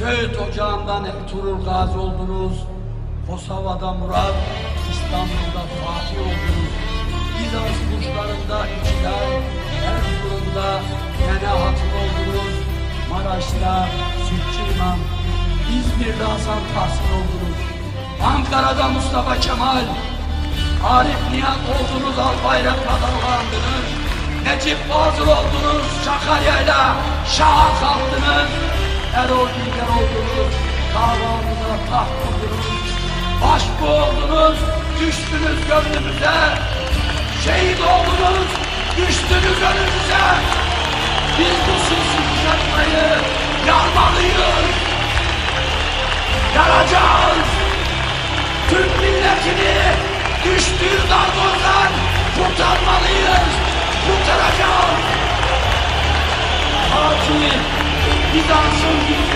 Söğüt ocağından Ertuğrul Gazi oldunuz. Kosova'da Murat, İstanbul'da Fatih oldunuz. Bizans kuşlarında İçiler, Erzurum'da Gene Hatun oldunuz. Maraş'ta Sütçü İmam, İzmir'de Hasan Tahsin oldunuz. Ankara'da Mustafa Kemal, Arif Nihat oldunuz, Albayrak dalgalandınız. Necip Fazıl oldunuz, Sakarya'yla şaha kalktınız. Erol Bilger oldunuz, kahvaltıda taht kurdunuz. Başbu oldunuz, düştünüz gönlümüze. Şehit oldunuz, düştünüz önümüze. 你大声一